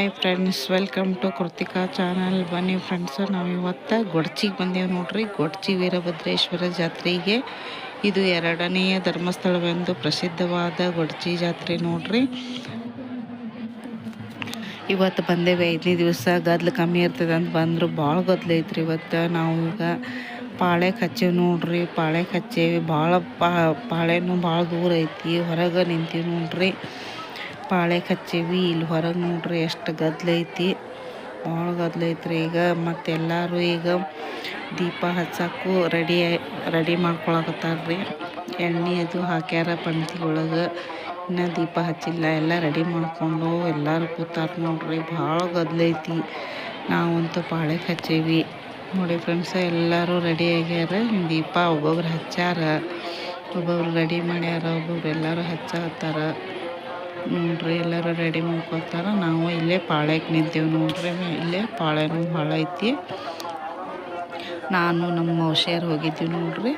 Hi friends welcome to Kritika channel ಬನ್ನಿ friends ನಾವು ಇವತ್ತು ಗೊಡ್ಚಿಗೆ ಬಂದೇವೆ ನೋಡ್ರಿ. ಗೊಡ್ಚಿ ವೀರಭದ್ರೇಶ್ವರ ಜಾತ್ರೆಗೆ ಇದು ಎರಡನೆಯ ಧರ್ಮಸ್ಥಳವೆಂದು ಪ್ರಸಿದ್ಧವಾದ ಗೊಡ್ಚಿ ಜಾತ್ರೆ ನೋಡ್ರಿ. ಇವತ್ತು ಬಂದೇವೆ ಐದನೇ ದಿವಸ ಗದ್ಲು ಕಮ್ಮಿ ಇರ್ತದೆ ಅಂತ ಬಂದರು. ಭಾಳ ಗದ್ಲು ಐತ್ರಿ ಇವತ್ತು. ನಾವು ಈಗ ಪಾಳೆ ಹಚ್ಚೇವಿ ನೋಡ್ರಿ. ಪಾಳೆ ಹಚ್ಚೇವಿ ಭಾಳ ಪಾಳೆನೂ ಭಾಳ ದೂರ ಐತಿ. ಹೊರಗೆ ನಿಂತೀವಿ ನೋಡ್ರಿ. ಪಾಳೆ ಹಚ್ಚೀವಿ ಇಲ್ಲಿ ಹೊರಗೆ ನೋಡ್ರಿ ಎಷ್ಟು ಗದ್ಲೈತಿ ಭಾಳ ಗದ್ಲೈತ್ರಿ ಈಗ. ಮತ್ತೆಲ್ಲರೂ ಈಗ ದೀಪ ಹಚ್ಚಕ್ಕೂ ರೆಡಿ ರೆಡಿ ಮಾಡ್ಕೊಳಕತ್ತಾರ್ರಿ. ಎಣ್ಣೆ ಅದು ಹಾಕ್ಯಾರ ಪಂಕ್ತಿ ಒಳಗೆ ಇನ್ನೂ ದೀಪ ಹಚ್ಚಿಲ್ಲ, ಎಲ್ಲ ರೆಡಿ ಮಾಡಿಕೊಂಡು ಎಲ್ಲರೂ ಕೂತಾರ ನೋಡ್ರಿ. ಭಾಳ ಗದ್ಲೈತಿ ನಾವಂತೂ ಪಾಳೆಗೆ ಹಚ್ಚೇವಿ ನೋಡಿ ಫ್ರೆಂಡ್ಸ ಎಲ್ಲರೂ ರೆಡಿ ಆಗ್ಯಾರ. ದೀಪ ಒಬ್ಬೊಬ್ರು ಹಚ್ಚಾರ. ಒಬ್ಬೊಬ್ರು ರೆಡಿ ಮಾಡ್ಯಾರ, ಒಬ್ಬೊಬ್ರು ಎಲ್ಲರೂ ಹಚ್ಚತ್ತಾರ ನೋಡ್ರಿ, ಎಲ್ಲರೂ ರೆಡಿ ಮಾಡ್ಕೊತಾರ ನಾವು ಇಲ್ಲೇ ಪಾಳ್ಯಕ್ಕೆ ನಿಂತೇವೆ ನೋಡ್ರಿ. ಇಲ್ಲೇ ಪಾಳ್ಯನೂ ಭಾಳ ಐತಿ. ನಾನು ನಮ್ಮ ಮೌಶಿಯರು ಹೋಗಿದ್ದೀವಿ ನೋಡ್ರಿ.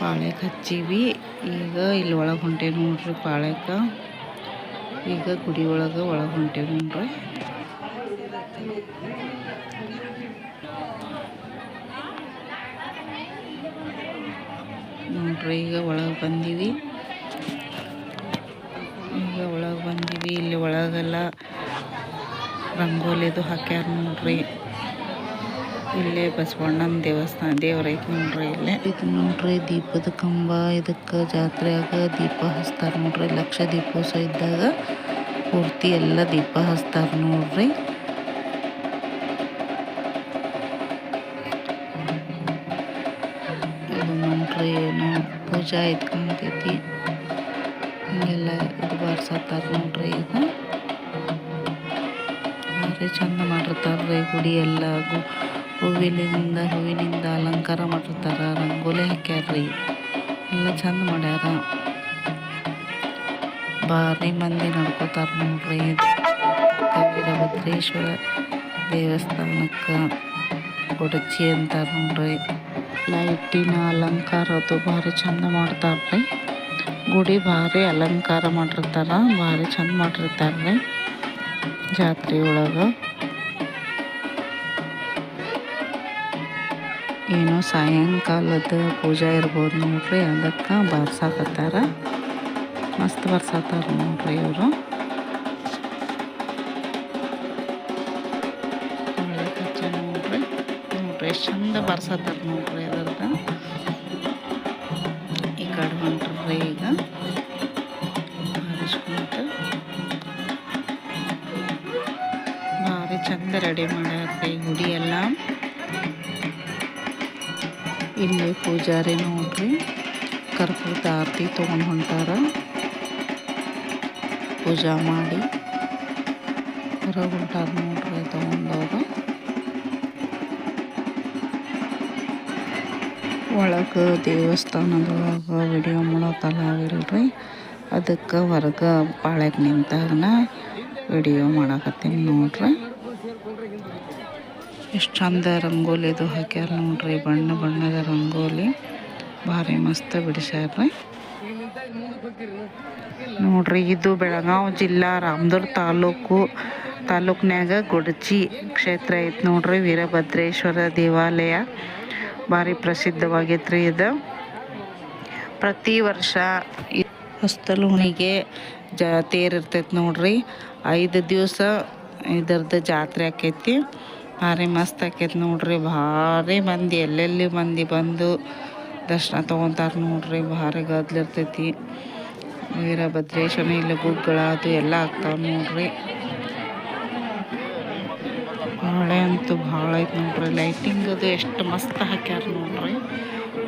ಪಾಳ್ಯಕ್ಕೆ ಹಚ್ಚೀವಿ. ಈಗ ಇಲ್ಲಿ ಒಳಗೆ ಹೊಂಟೇವಿ ನೋಡ್ರಿ ಪಾಳ್ಯಕ್ಕೆ ಈಗ ಗುಡಿ ಒಳಗೆ ಒಳಗೆ ಹೊಂಟೇವಿ ನೋಡ್ರಿ. ನೋಡ್ರಿ, ಈಗ ಒಳಗೆ ಬಂದೀವಿ. ಬಂದೀವಿ, ಇಲ್ಲಿ ಒಳಗೆಲ್ಲ ರಂಗೋಲಿದು ಹಾಕ್ಯಾರ ನೋಡ್ರಿ. ಇಲ್ಲೇ ಬಸವಣ್ಣನ ದೇವಸ್ಥಾನ, ದೇವ್ರ ಐತಿ ನೋಡ್ರಿ ಇಲ್ಲೇ. ಇದು ನೋಡ್ರಿ, ದೀಪದ ಕಂಬ, ಇದಕ್ಕೆ ಜಾತ್ರೆಯಾಗ ದೀಪ ಹಚ್ತಾರ ನೋಡ್ರಿ. ಲಕ್ಷ ದೀಪೋತ್ಸವ ಇದ್ದಾಗ ಪೂರ್ತಿ ಎಲ್ಲ ದೀಪ ಹಚ್ತಾರ ನೋಡ್ರಿ. ಇದು ನೋಡ್ರಿ, ಏನೋ ಪೂಜಾ ಇದ್ಕೊಂತೈತಿ ಬಾರ್ಸತ್ತಾರ ನೋಡ್ರಿ ಈಗ. ಭಾರಿ ಚಂದ ಮಾಡಿರ್ತಾರ್ರಿ ಗುಡಿ ಎಲ್ಲ ಹೂವಿನಿಂದ ಹೂವಿನಿಂದ ಅಲಂಕಾರ ಮಾಡಿರ್ತಾರ, ರಂಗೋಲಿ ಹಾಕ್ಯಾರ್ರಿ. ಎಲ್ಲ ಚಂದ ಮಾಡ್ಯಾರ. ಭಾರಿ ಮಂದಿ ನಡ್ಕೋತಾರ ನೋಡ್ರಿ. ವೀರಭದ್ರೇಶ್ವರ ದೇವಸ್ಥಾನಕ್ಕೆ ಕೊಡಚಿ ಅಂತಾರೆ ನೋಡ್ರಿ. ಲೈಟಿನ ಅಲಂಕಾರ ಅದು ಭಾರಿ ಚಂದ ಮಾಡ್ತಾರ್ರಿ. ಗುಡಿ ಭಾರಿ ಅಲಂಕಾರ ಮಾಡಿರ್ತಾರ, ಭಾರಿ ಚಂದ ಮಾಡಿರ್ತಾರ್ರಿ ಜಾತ್ರೆ ಒಳಗೆ. ಏನೋ ಸಾಯಂಕಾಲದ ಪೂಜಾ ಇರ್ಬೋದು ನೋಡ್ರಿ, ಅದಕ್ಕೆ ಬರ್ಸಾಕತ್ತಾರ. ಮಸ್ತ್ ಬರ್ಸಾತಾರ ನೋಡ್ರಿ ಇವರು. ನೋಡ್ರಿ. ನೋಡ್ರಿ, ಎಷ್ಟು ಚಂದ ಬರ್ಸತ್ತಾರ ನೋಡ್ರಿ. ರೆಡಿ ಮಾಡ್ಯಾರ್ರಿ ಗುಡಿ ಎಲ್ಲ. ಇಲ್ಲಿ ಪೂಜಾರಿ ನೋಡ್ರಿ, ಕರ್ಪೂರದ ಆರತಿ ತೊಗೊಂಡು ಹೊಂಟಾರ. ಪೂಜಾ ಮಾಡಿ ಹೊರಗೆ ನೋಡ್ರಿ ತೊಗೊಂಡವ್ರು. ಒಳಗೆ ದೇವಸ್ಥಾನದೊಳಗೆ ವಿಡಿಯೋ ಮಾಡತ್ತಲ್ಲಾವಿಲ್ರಿ ಅದಕ್ಕೆ ಹೊರಗೆ ಪಾಳ್ಯಕ್ಕೆ ನಿಂತಾಗನ ವಿಡಿಯೋ ಮಾಡಕತ್ತೀನಿ ನೋಡ್ರಿ. ಎಷ್ಟು ಚಂದ ರಂಗೋಲಿ ಇದು ಹಾಕ್ಯಾರ ನೋಡ್ರಿ, ಬಣ್ಣ ಬಣ್ಣದ ರಂಗೋಲಿ. ಭಾರಿ ಮಸ್ತ್ ಬಿಡಿಸ್ಯಾರ್ರಿ. ನೋಡ್ರಿ, ಇದು ಬೆಳಗಾವಿ ಜಿಲ್ಲಾ ರಾಮದುರ್ಗ ತಾಲೂಕು, ತಾಲೂಕ್ನ್ಯಾಗ ಗುಡಚಿ ಕ್ಷೇತ್ರ ಐತೆ ನೋಡ್ರಿ, ವೀರಭದ್ರೇಶ್ವರ ದೇವಾಲಯ. ಭಾರಿ ಪ್ರಸಿದ್ಧವಾಗೈತ್ರಿ ಇದು. ಪ್ರತಿ ವರ್ಷ ಹೊಸ್ತಲುಣಿಗೆ ಜ ತೇರು ಇರ್ತೈತಿ ನೋಡ್ರಿ. ಐದು ದಿವಸ ಇದ್ರದ್ದು ಜಾತ್ರೆ ಆಕೈತಿ. ಭಾರಿ ಮಸ್ತ್ ಆಕೈತಿ ನೋಡ್ರಿ, ಭಾರಿ ಮಂದಿ, ಎಲ್ಲೆಲ್ಲಿ ಮಂದಿ ಬಂದು ದರ್ಶನ ತೊಗೊತಾರೆ ನೋಡ್ರಿ, ಭಾರಿ ಗದ್ಲಿರ್ತೈತಿ ವೀರಭದ್ರೇಶ್ವರ ಇಲ್ಲ ಗುಗ್ಗಳ ಅದು ಎಲ್ಲ ಆಗ್ತಾವೆ ನೋಡ್ರಿ. ಭಾಳೆ ಅಂತೂ ಭಾಳ ಐತೆ ನೋಡ್ರಿ ಲೈಟಿಂಗ್ ಅದು ಎಷ್ಟು ಮಸ್ತ್ ಹಾಕ್ಯಾರ ನೋಡ್ರಿ.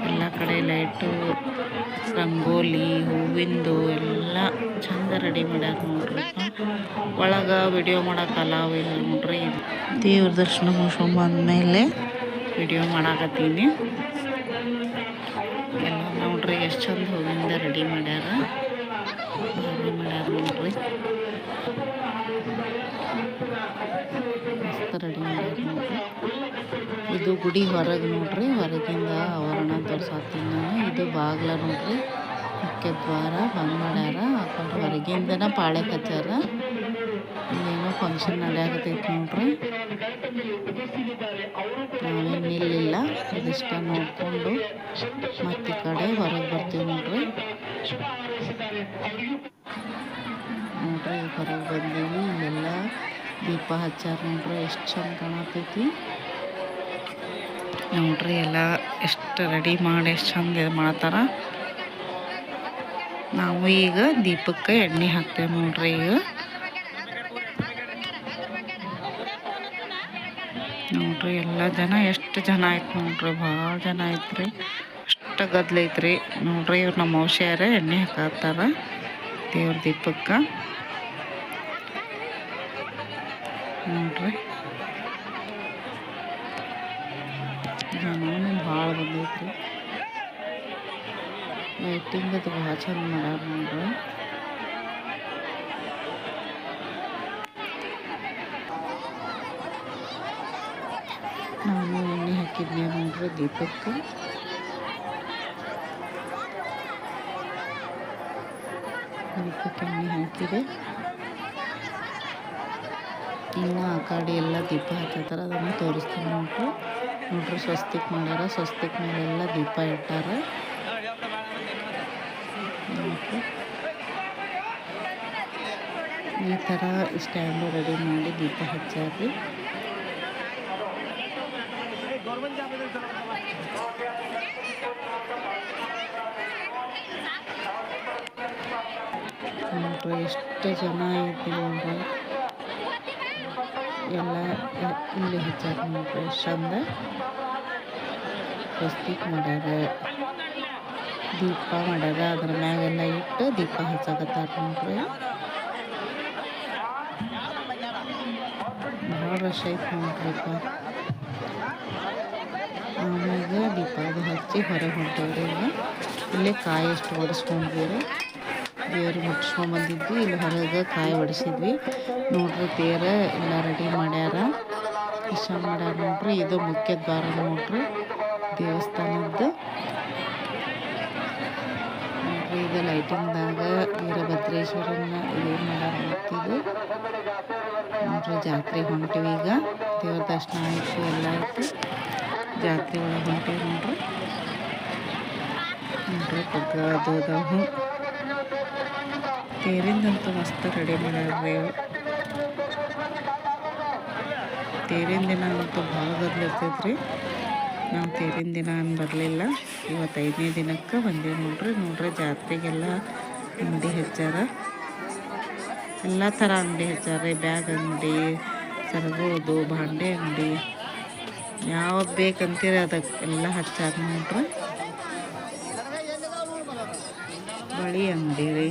ಎಲ್ಲ ಕಡೆ ಲೈಟು ರಂಗೋಲಿ, ಹೂವಿಂದು ಎಲ್ಲ ಚಂದ ರೆಡಿ ಮಾಡ್ಯಾರ ನೋಡ್ರಿ. ಒಳಗೆ ವಿಡಿಯೋ ಮಾಡೋಕ್ಕಲ್ಲ ಇಲ್ಲ ನೋಡ್ರಿ? ದೇವ್ರ ದರ್ಶನ ಮುಗಿಸ್ಕೊಂಬಂದ್ಮೇಲೆ ವಿಡಿಯೋ ಮಾಡಾಕತ್ತೀನಿ. ಎಲ್ಲ ನೋಡ್ರಿ ಎಷ್ಟು ಚಂದ ಹೂವಿಂದ ರೆಡಿ ಮಾಡ್ಯಾರ. ರೆಡಿ ಮಾಡ್ಯಾರ ನೋಡ್ರಿ. ಮಸ್ತ್ ರೆಡಿ ಮಾಡ್ಯಾರ ನೋಡ್ರಿ. ಇದು ಗುಡಿ ಹೊರಗೆ ನೋಡ್ರಿ ಹೊರಗಿಂದ ಆವರಣ ತೋರ್ಸಾತೀನಿ ನಾನು. ಇದು ಬಾಗ್ಲ ನೋಡ್ರಿ. ಮುಖ್ಯ ದ್ವಾರ ಬಂದ್ ಮಾಡ್ಯಾರ ಕಡೆ ಹೊರಗಿಂದನ ಪಾಳೆ ಹಚ್ಚಾರ ಇಲ್ಲೇನೋ ಫಂಕ್ಷನ್ ನಡೆಯಾಕತೈತಿ ನೋಡ್ರಿ. ನಾವೇನು ಇಲ್ಲಿಲ್ಲ ಇದಿಷ್ಟ ನೋಡಿಕೊಂಡು ಮತ್ತೆ ಕಡೆ ಹೊರಗೆ ಬರ್ತೀವಿ ನೋಡ್ರಿ. ನೋಡ್ರಿ, ಹೊರಗೆ ಬಂದೀವಿ, ಇಲ್ಲೆಲ್ಲ ದೀಪ ಹಚ್ಚಾರ ನೋಡ್ರಿ, ಎಷ್ಟು ಚಂದ ಕಾಣತೈತಿ. ನೋಡ್ರಿ, ಎಲ್ಲ ಎಷ್ಟು ರೆಡಿ ಮಾಡಿ, ಎಷ್ಟು ಚಂದ ಇದು ಮಾಡ್ತಾರ. ನಾವು ಈಗ ದೀಪಕ್ಕೆ ಎಣ್ಣೆ ಹಾಕ್ತೇವೆ ನೋಡ್ರಿ ಈಗ. ನೋಡ್ರಿ ಎಲ್ಲ ಜನ, ಎಷ್ಟು ಜನ ಆಯ್ತು ನೋಡ್ರಿ, ಭಾಳ ಜನ ಐತ್ರಿ ಅಷ್ಟು ಗದ್ಲ ಐತ್ರಿ. ನೋಡ್ರಿ ಇವ್ರು ನಮ್ಮ ಔಷಾರ ಎಣ್ಣೆ ಹಾಕತ್ತಾರ ದೇವ್ರ ದೀಪಕ್ಕೆ. ನೋಡ್ರಿ. ಜನ ಭಾಳ ಬಂದೈತ್ರಿ ಲೈಟಿಂಗ್ ಅದು ಭಾಳ ಚಂದ ಮಾಡ್ಯಾರ ನೋಡ್ರಿ. ನಾನು ಎಣ್ಣೆ ಹಾಕಿದ್ನಿ ನೋಡ್ರಿ ದೀಪಕ್ಕೆ. ದೀಪಕ್ಕೆ ಎಣ್ಣೆ ಹಾಕಿದೆ. ಇನ್ನು ಆ ಕಡೆ ಎಲ್ಲ ದೀಪ ಹಚ್ಚತ್ತಾರ, ಅದನ್ನು ತೋರಿಸ್ತೀನಿ ನೋಡ್ರಿ. ನೋಡ್ರಿ ಸ್ವಸ್ತಿಕ್ ಮಾಡ್ಯಾರ, ಸ್ವಸ್ತಿಕ್ ಮೇಲೆಲ್ಲ ದೀಪ ಇಟ್ಟಾರ ನೋಡ್ರಿ ಈ ಥರ ಸ್ಟ್ಯಾಂಡು ರೆಡಿ ಮಾಡಿ ದೀಪ ಹಚ್ಚಾರಿ ನೋಡ್ರಿ, ಎಷ್ಟು ಜನ ನೋಡ್ರಿ ಎಲ್ಲ ಇಲ್ಲಿ ಹಚ್ಚಾರ ನೋಡ್ರಿ ಎಷ್ಟು ಚಂದ ಸ್ವಸ್ತಿಕ್ ಮಾಡ್ಯಾರ. ದೀಪ ಮಾಡ್ಯಾರ, ಅದ್ರ ಮ್ಯಾಗೆಲ್ಲ ಇಟ್ಟು ದೀಪ ಹಚ್ಚಾಕತ್ತಾರ ನೋಡ್ರಿ. ಭಾಳ ರಶ್ ಐತಿ ನೋಡ್ರಿಪ್ಪ ದೀಪ ಅದು ಹಚ್ಚಿ ಹೊರಗೆ ಹೊಂಟವ್ರಿ ಇಲ್ಲಿ ಇಲ್ಲೇ ಕಾಯಿ ಎಷ್ಟು ಒಡಿಸ್ಕೊಂಡ್ವಿ ದೇವ್ರಿಗೆ ಮುಟ್ಸ್ಕೊಂಬಂದಿದ್ವಿ ಇಲ್ಲಿ ಹೊರಗೆ ಕಾಯಿ ಒಡಿಸಿದ್ವಿ. ನೋಡ್ರಿ ತೇರ ಎಲ್ಲ ರೆಡಿ ಮಾಡ್ಯಾರ. ಇಷ್ಟ ಮಾಡ್ಯಾರ ನೋಡ್ರಿ, ಇದು ಮುಖ್ಯ ದ್ವಾರ ನೋಡ್ರಿ, ದೇವಸ್ಥಾನದ್ದು. ನೋಡ್ರಿ, ಇದು ಲೈಟಿಂಗ್ದಾಗ ವೀರಭದ್ರೇಶ್ವರನ್ನ ಇದು ಮಾಡ್ಯಾರ ಮತ್ತಿದು ನೋಡ್ರಿ ಜಾತ್ರೆ ಹೊಂಟಿವಿ ಈಗ. ದೇವ್ರ ದರ್ಶನ ಆಯಿತು, ಎಲ್ಲ ಆಯ್ತು. ಜಾತ್ರೆ ಒಳಗೆ ಹೊಂಟಿವಿ ನೋಡ್ರಿ. ನೋಡ್ರಿ ಪಗ್ಗ ಅದು ತೇರಿಂದಂತೂ ಮಸ್ತ್ ರೆಡಿ ಮಾಡ್ಯಾರ್ರಿ. ತೇರಿನ ದಿನ ಅಂತೂ ಭಾಳ ಬದಲಿರ್ತೈತ್ರಿ. ನಾವು ತೇರಿನ ದಿನ ಬರಲಿಲ್ಲ. ಇವತ್ತೈದನೇ ದಿನಕ್ಕೆ ಬಂದೀವಿ ನೋಡ್ರಿ. ನೋಡ್ರಿ ಜಾತ್ರೆಗೆಲ್ಲ ಅಂಗಡಿ ಹಚ್ಚಾರ. ಎಲ್ಲ ಥರ ಅಂಗಡಿ ಹಚ್ಚಾರ. ಬ್ಯಾಗ್ ಅಂಗಡಿ, ಸರಗೋದು ಭಾಂಡೆ ಅಂಗಡಿ, ಯಾವ್ದು ಬೇಕಂತೀರಿ ಅದಕ್ಕೆ ಎಲ್ಲ ಹಚ್ಚಾರ ನೋಡ್ರಿ. ಬಳಿ ಅಂಗಡಿ ರೀ.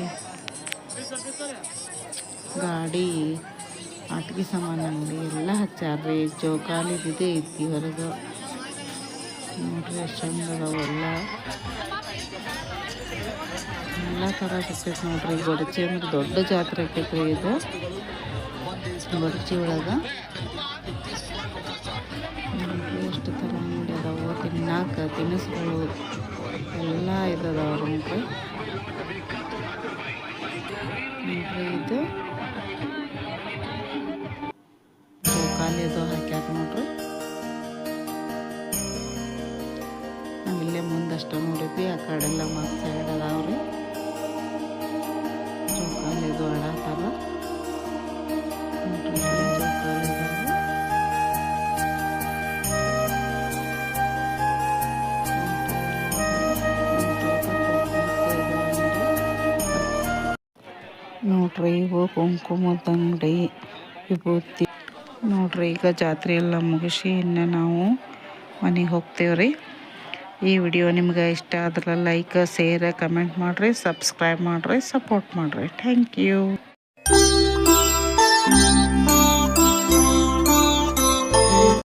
ಗಾಡಿ ಆಟಿಕೆ ಸಾಮಾನು ಅಂಗಡಿ ಎಲ್ಲ ಜೋಕಾಲಿ ಇದೆ ಐತಿ ಹೊರಗೆ. ನೋಡ್ರಿ ಚಂದ ಅದಾವ ಎಲ್ಲ ಥರ ಸಿಗ್ತೈತೆ ನೋಡ್ರಿ. ಗೊಡಚಿ ಅಂದ್ರೆ ದೊಡ್ಡ ಜಾತ್ರೆ ಆಕೈತ್ರಿ ಇದು. ಗೊಡಚಿ ಒಳಗೆ. ಎಷ್ಟು ಥರ ನೋಡಿ ಅದಾವ, ತಿನ್ನಾಕ ತಿನಿಸುಗಳು ಎಲ್ಲ ಇದಾವೆ ನೋಡ್ರಿ. ನೋಡ್ರಿ ಇದು. ಆ ಕಡೆಲ್ಲ ಮತ್ತೆ ಸೈಡ್ ಅದಾವ್ರಿ ಜೋಕಾಲಿ ಇದು ಆಡತ್ತಾರ ನೋಡ್ರಿ ಈಗ ಕುಂಕುಮದ ಅಂಗಡಿ ವಿಭೂತಿ. ನೋಡ್ರಿ ಈಗ ಜಾತ್ರೆ ಎಲ್ಲ ಮುಗಿಸಿ ಇನ್ನು ನಾವು ಮನೆಗೆ ಹೋಗ್ತೇವ್ರಿ. ಈ ವಿಡಿಯೋ ನಿಮ್ಗೆ ಇಷ್ಟ ಆದ್ರೆ ಲೈಕ್ ಶೇರ್ ಕಮೆಂಟ್ ಮಾಡಿರಿ ಸಬ್ಸ್ಕ್ರೈಬ್ ಮಾಡಿರಿ ಸಪೋರ್ಟ್ ಮಾಡಿರಿ. Thank you